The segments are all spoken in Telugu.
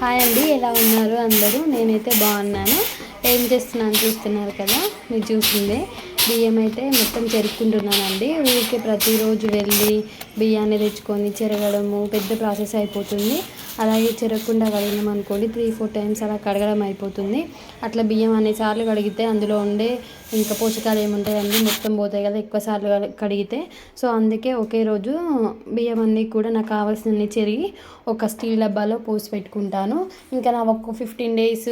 హాయ్ అండి ఎలా ఉన్నారు అందరూ? నేనైతే బాగున్నాను. ఏం చేస్తున్నాను చూస్తున్నారు కదా మీరు చూసిందే. బియ్యం అయితే మొత్తం చెరుక్కుంటున్నానండి. ఊరికే ప్రతిరోజు వెళ్ళి బియ్యాన్ని తెచ్చుకొని చెరగడము పెద్ద ప్రాసెస్ అయిపోతుంది. అలాగే చెరగకుండా కడిగినాం అనుకోండి త్రీ ఫోర్ టైమ్స్ అలా కడగడం అయిపోతుంది. అట్లా బియ్యం అనేసార్లు కడిగితే అందులో ఉండే ఇంకా పోషకాలు ఏముంటాయండి? మొత్తం పోతాయి కదా ఎక్కువ సార్లు కడిగితే. సో అందుకే ఒకే రోజు బియ్యం అన్నీ కూడా నాకు కావాల్సినవి చెరిగి ఒక స్టీల్ డబ్బాలో పోసి పెట్టుకుంటాను. ఇంకా నా ఒక ఫిఫ్టీన్ డేస్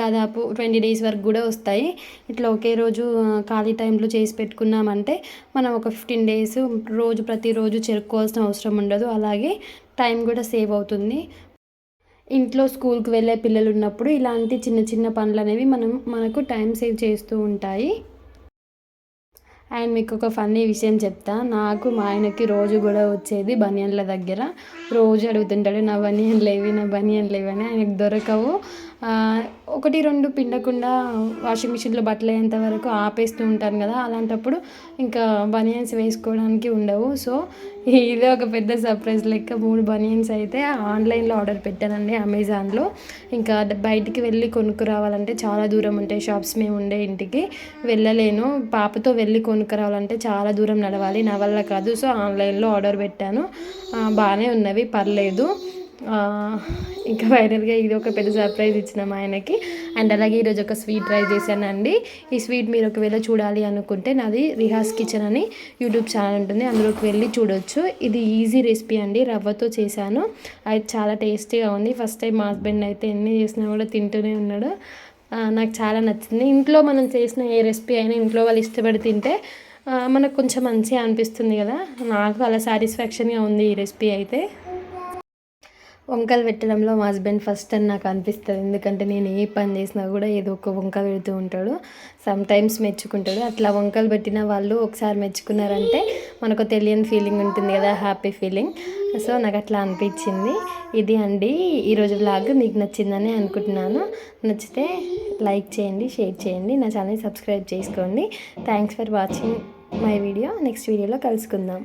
దాదాపు ట్వంటీ డేస్ వరకు కూడా వస్తాయి. ఇట్లా ఒకే రోజు ఖాళీ టైం టైంలో చేసి పెట్టుకున్నామంటే మనం ఒక ఫిఫ్టీన్ డేస్ రోజు ప్రతిరోజు చెరుక్కోవాల్సిన అవసరం ఉండదు. అలాగే టైం కూడా సేవ్ అవుతుంది. ఇంట్లో స్కూల్కి వెళ్ళే పిల్లలు ఉన్నప్పుడు ఇలాంటి చిన్న చిన్న పనులు అనేవి మనం మనకు టైం సేవ్ చేస్తూ ఉంటాయి. అండ్ మీకు ఒక ఫన్నీ విషయం చెప్తా. నాకు మా ఆయనకి రోజు కూడా వచ్చేది బనియన్ల దగ్గర. రోజు అడుగుతుంటాడు నా బనియన్ లేవి నా బనియన్ లేవి అని ఆయనకు దొరకవు. ఒకటి రెండు పిండకుండా వాషింగ్ మిషన్లో బట్టలు అయ్యేంత వరకు ఆపేస్తూ ఉంటాను కదా అలాంటప్పుడు ఇంకా బనియన్స్ వేసుకోవడానికి ఉండవు. సో ఇదే ఒక పెద్ద సర్ప్రైజ్ లెక్క మూడు బనియన్స్ అయితే ఆన్లైన్లో ఆర్డర్ పెట్టానండి అమెజాన్లో. ఇంకా బయటికి వెళ్ళి కొనుక్కు రావాలంటే చాలా దూరం ఉంటాయి షాప్స్ మేము ఉండే ఇంటికి వెళ్ళలేను. పాపతో వెళ్ళి కొనుక్కు రావాలంటే చాలా దూరం నడవాలి నా వల్ల కాదు. సో ఆన్లైన్లో ఆర్డర్ పెట్టాను. బాగానే ఉన్నవి పర్లేదు. ఇంకా ఫైనల్గా ఇది ఒక పెద్ద సర్ప్రైజ్ ఇచ్చిన మా ఆయనకి. అండ్ అలాగే ఈరోజు ఒక స్వీట్ ట్రై చేశానండి. ఈ స్వీట్ మీరు ఒకవేళ చూడాలి అనుకుంటే నాది రిహాస్ కిచెన్ అని యూట్యూబ్ ఛానల్ ఉంటుంది. అందులోకి వెళ్ళి చూడొచ్చు. ఇది ఈజీ రెసిపీ అండి. రవ్వతో చేశాను. అది చాలా టేస్టీగా ఉంది. ఫస్ట్ టైం మా హస్బెండ్ అయితే ఎన్ని చేసినా కూడా తింటూనే ఉన్నాడు. నాకు చాలా నచ్చింది. ఇంట్లో మనం చేసిన ఏ రెసిపీ అయినా ఇంట్లో వాళ్ళు ఇష్టపడి తింటే మనకు కొంచెం మంచిగా అనిపిస్తుంది కదా. నాకు అలా సాటిస్ఫాక్షన్గా ఉంది ఈ రెసిపీ అయితే. వంకలు పెట్టడంలో మా హస్బెండ్ ఫస్ట్ అని నాకు అనిపిస్తుంది. ఎందుకంటే నేను ఏ పని చేసినా కూడా ఏదో ఒక వంక పెడుతూ ఉంటాడు. సమ్ టైమ్స్ మెచ్చుకుంటాడు. అట్లా వంకలు పెట్టిన వాళ్ళు ఒకసారి మెచ్చుకున్నారంటే మనకు తెలియని ఫీలింగ్ ఉంటుంది కదా హ్యాపీ ఫీలింగ్ సో నాకు అట్లా అనిపించింది. ఇది అండి. ఈరోజు బ్లాగ్ మీకు నచ్చిందని అనుకుంటున్నాను. నచ్చితే లైక్ చేయండి షేర్ చేయండి. నా ఛానల్ సబ్స్క్రైబ్ చేసుకోండి. Thanks for watching my video next వీడియోలో కలుసుకుందాం.